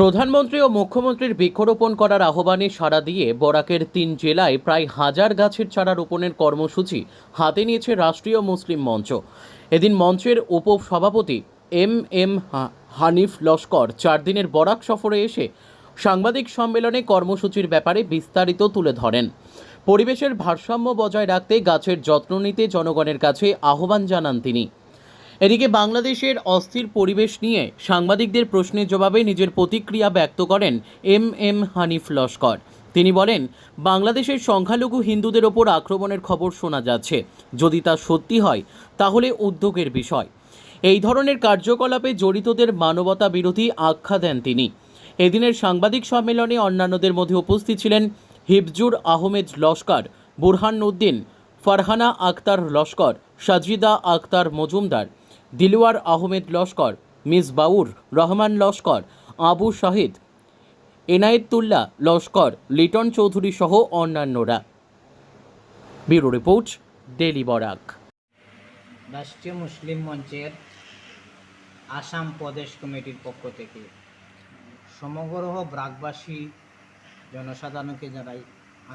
প্রধানমন্ত্রী ও মুখ্যমন্ত্রীর বৃক্ষরোপণ করার আহ্বানে সাড়া দিয়ে বরাকের তিন জেলায় প্রায় হাজার গাছের চারা রোপণের কর্মসূচি হাতে নিয়েছে রাষ্ট্রীয় মুসলিম মঞ্চ। এদিন মঞ্চের উপসভাপতি এম এম হানিফ লস্কর চার দিনের বরাক সফরে এসে সাংবাদিক সম্মেলনে কর্মসূচির ব্যাপারে বিস্তারিত তুলে ধরেন। পরিবেশের ভারসাম্য বজায় রাখতে গাছের যত্ন নিতে জনগণের কাছে আহ্বান জানান তিনি। এদিকে বাংলাদেশের অস্থির পরিবেশ নিয়ে সাংবাদিকদের প্রশ্নের জবাবে নিজের প্রতিক্রিয়া ব্যক্ত করেন এম এম হানিফ লস্কর। তিনি বলেন, বাংলাদেশের সংখ্যালঘু হিন্দুদের ওপর আক্রমণের খবর শোনা যাচ্ছে। যদি তা সত্যি হয়, তাহলে উদ্যোগের বিষয়। এই ধরনের কার্যকলাপে জড়িতদের মানবতা বিরোধী আখ্যা দেন তিনি। এদিনের সাংবাদিক সম্মেলনে অন্যান্যদের মধ্যে উপস্থিত ছিলেন হিফজুর আহমেদ লস্কর, বুরহান উদ্দিন, ফারহানা আক্তার লস্কর, সাজিদা আক্তার মজুমদার। দিলওয়ার আহমেদ লস্কর, মিস বাউর রহমান লস্কর, আবু শাহিদ, এনায়েতুল্লাহ লস্কর, লিটন চৌধুরী সহ অন্যান্যরা। Bureau report daily Barak. রাষ্ট্রীয় মুসলিম মঞ্চের আসাম প্রদেশ কমিটির পক্ষ থেকে সমগ্র ব্রাকবাসী জনসাধারণকে জানাই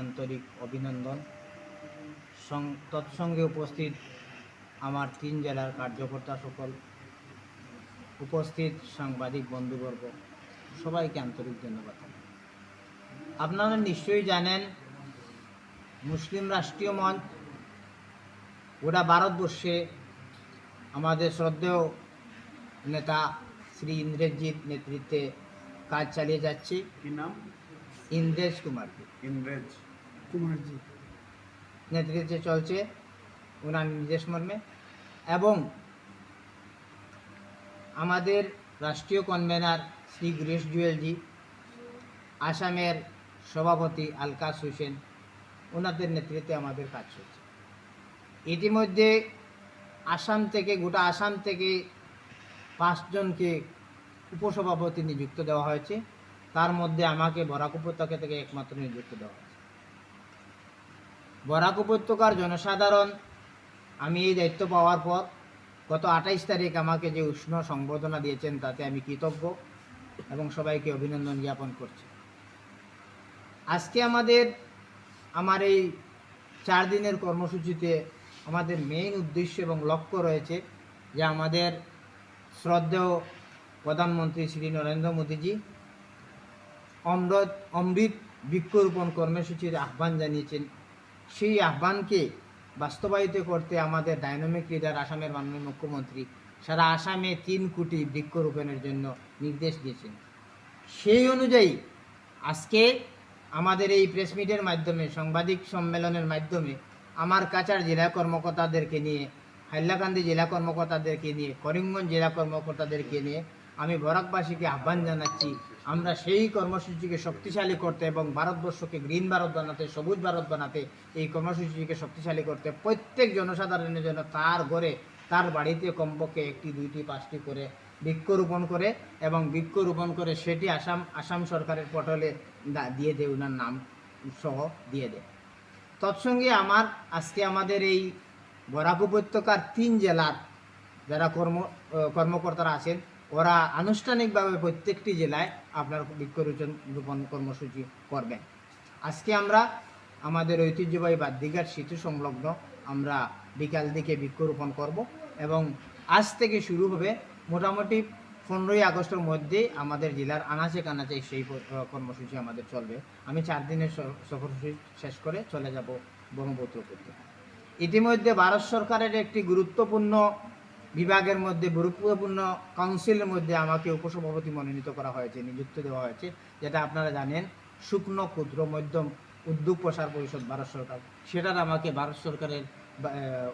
আন্তরিক অভিনন্দন। তৎসঙ্গে উপস্থিত আমার তিন জেলার কার্যকর্তা সকল উপস্থিত সাংবাদিক বন্ধুবর্গ সবাইকে আন্তরিক ধন্যবাদ। আপনারা নিশ্চয়ই জানেন মুসলিম রাষ্ট্রীয় মঞ্চ গোটা ভারতবর্ষে আমাদের শ্রদ্ধেয় নেতা শ্রী ইন্দ্রজিৎ নেতৃত্বে কাজ চালিয়ে যাচ্ছে। কি নাম? ইন্দ্রেজ কুমারজি ইংরেজ কুমারজি নেতৃত্বে চলছে ওনার নির্দেশ মর্মে এবং আমাদের রাষ্ট্রীয় কনভেনার শ্রী গ্রেস জুয়েলজি, আসামের সভাপতি আলকাস হোসেন, ওনাদের নেতৃত্বে আমাদের কাজ চলছে। ইতিমধ্যে আসাম থেকে, গোটা আসাম থেকে পাঁচজনকে উপসভাপতি নিযুক্ত দেওয়া হয়েছে। তার মধ্যে আমাকে বরাক উপত্যকা থেকে একমাত্র নিযুক্ত দেওয়া হয়েছে। বরাক উপত্যকার জনসাধারণ আমি এই দায়িত্ব পাওয়ার পর গত আঠাইশ তারিখ আমাকে যে উষ্ণ সংবর্ধনা দিয়েছেন, তাতে আমি কৃতজ্ঞ এবং সবাইকে অভিনন্দন জ্ঞাপন করছি। আজকে আমাদের, আমার এই চার দিনের কর্মসূচিতে আমাদের মেইন উদ্দেশ্য এবং লক্ষ্য রয়েছে যে আমাদের শ্রদ্ধেয় প্রধানমন্ত্রী শ্রী নরেন্দ্র মোদীজি অমৃত অমৃত বৃক্ষরোপণ কর্মসূচির আহ্বান জানিয়েছেন। সেই আহ্বানকে বাস্তবায়িত করতে আমাদের ডাইনামিক লিডার আসামের মাননীয় মুখ্যমন্ত্রী সারা আসামে তিন কোটি বৃক্ষরোপণের জন্য নির্দেশ দিয়েছেন। সেই অনুযায়ী আজকে আমাদের এই প্রেস মিটের মাধ্যমে, সাংবাদিক সম্মেলনের মাধ্যমে আমার কাছাড় জেলা কর্মকর্তাদেরকে নিয়ে, হাইলাকান্দি জেলা কর্মকর্তাদেরকে নিয়ে, করিমগঞ্জ জেলা কর্মকর্তাদেরকে নিয়ে আমি বরাকবাসীকে আহ্বান জানাচ্ছি আমরা সেই কর্মসূচিকে শক্তিশালী করতে এবং ভারতবর্ষকে গ্রিন ভারত বানাতে, সবুজ ভারত বানাতে এই কর্মসূচিকে শক্তিশালী করতে প্রত্যেক জনসাধারণের জন্য তার ঘরে, তার বাড়িতে কমপক্ষে একটি, দুইটি, পাঁচটি করে বৃক্ষরোপণ করে এবং বৃক্ষরোপণ করে সেটি আসাম আসাম সরকারের পটলে দিয়ে দেয় ওনার নাম সহ দিয়ে দেয়। তৎসঙ্গে আমার, আজকে আমাদের এই বরাক উপত্যকার তিন জেলার যারা কর্ম কর্মকর্তারা আছেন ওরা আনুষ্ঠানিকভাবে প্রত্যেকটি জেলায় আপনার বৃক্ষরোপণ রোপণ কর্মসূচি করবেন আজকে আমরা আমাদের ঐতিহ্যবাহী বাদ্যিঘাট সেতু সংলগ্ন আমরা বিকাল দিকে বৃক্ষরোপণ করব এবং আজ থেকে শুরু হবে মোটামুটি পনেরোই আগস্টের মধ্যে আমাদের জেলার আনাচে কানাচে সেই কর্মসূচি আমাদের চলবে। আমি চার দিনের সফরসূচি শেষ করে চলে যাব ব্রহ্মপুত্র করতে ইতিমধ্যে ভারত সরকারের একটি গুরুত্বপূর্ণ বিভাগের মধ্যে, গুরুত্বপূর্ণ কাউন্সিলের মধ্যে আমাকে উপসভাপতি মনোনীত করা হয়েছে, নিযুক্ত দেওয়া হয়েছে, যেটা আপনারা জানেন, শুকনো, ক্ষুদ্র, মধ্যম উদ্যোগ প্রসার পরিষদ ভারত সরকার। সেটার আমাকে ভারত সরকারের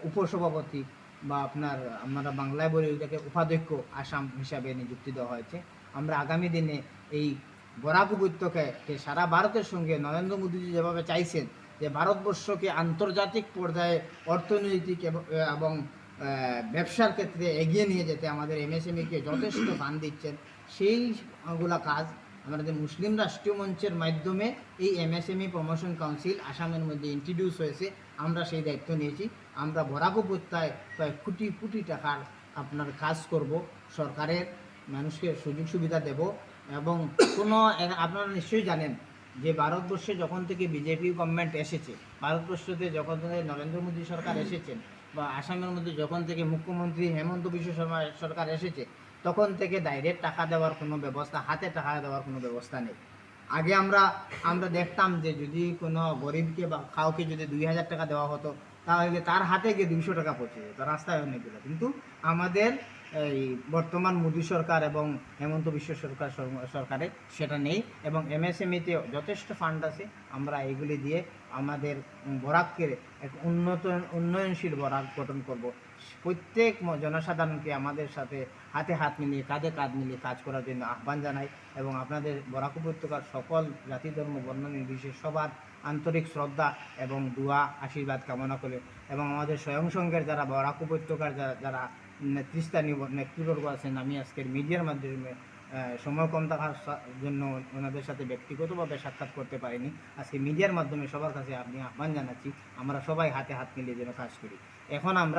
উপসভাপতি বা আপনার, আমরা বাংলায় বলি ওইটাকে উপাধ্যক্ষ আসাম হিসাবে নিযুক্তি দেওয়া হয়েছে। আমরা আগামী দিনে এই বরাক উপত্যকাকে সারা ভারতের সঙ্গে নরেন্দ্র মোদীজি যেভাবে চাইছেন, যে ভারতবর্ষকে আন্তর্জাতিক পর্যায়ে অর্থনৈতিক এবং- ব্যবসার ক্ষেত্রে এগিয়ে নিয়ে যেতে আমাদের এমএসএমইকে যথেষ্ট ফান্ড দিচ্ছেন। সেইগুলা কাজ আমাদের মুসলিম রাষ্ট্রীয় মঞ্চের মাধ্যমে এই এমএসএমই প্রমোশন কাউন্সিল আসামের মধ্যে ইন্ট্রোডিউস হয়েছে। আমরা সেই দায়িত্ব নিয়েছি। আমরা বরাক উপত্যকায় প্রায় কোটি কোটি টাকার আপনার কাজ করব। সরকারের মানুষকে সুযোগ সুবিধা দেব এবং কোনো আপনারা নিশ্চয়ই জানেন যে ভারতবর্ষে যখন থেকে বিজেপি গভর্নমেন্ট এসেছে, ভারতবর্ষতে যখন থেকে নরেন্দ্র মোদী সরকার এসেছেন বা আসামের মধ্যে যখন থেকে মুখ্যমন্ত্রী হেমন্ত বিশ্ব শর্মা সরকার এসেছে, তখন থেকে ডাইরেক্ট টাকা দেওয়ার কোনো ব্যবস্থা, হাতে টাকা দেওয়ার কোনো ব্যবস্থা নেই। আগে আমরা আমরা দেখতাম যে যদি কোনো গরিবকে বা কাউকে যদি দুই হাজার টাকা দেওয়া হতো, তাহলে তার হাতে গিয়ে দুইশো টাকা পৌঁছে যেত, রাস্তায় অনেকগুলো। কিন্তু আমাদের এই বর্তমান মোদী সরকার এবং হেমন্ত বিশ্ব সরকার সরকারে সেটা নেই এবং এমএসএমইতে যথেষ্ট ফান্ড আছে। আমরা এগুলি দিয়ে আমাদের বরাককে এক উন্নত, উন্নয়নশীল বরাক গঠন করব। প্রত্যেক জনসাধারণকে আমাদের সাথে হাতে হাত মিলিয়ে, কাঁধে কাঁধ মিলিয়ে কাজ করার জন্য আহ্বান জানাই এবং আপনাদের বরাক উপত্যকার সকল জাতি, ধর্ম, বর্ণ নির্বিশেষে সবার আন্তরিক শ্রদ্ধা এবং দোয়া, আশীর্বাদ কামনা করে এবং আমাদের স্বয়ংসংঘের যারা বরাক উপত্যকার যারা নেতৃস্থানীয় নেতৃবর্গ আছেন, আমি আজকের মিডিয়ার মাধ্যমে সময় কম থাকার জন্য ওনাদের সাথে ব্যক্তিগতভাবে সাক্ষাৎ করতে পারিনি। আজকে মিডিয়ার মাধ্যমে সবার কাছে আপনি আহ্বান জানাচ্ছি, আমরা সবাই হাতে হাত মিলিয়ে যেন কাজ করি। এখন আমরা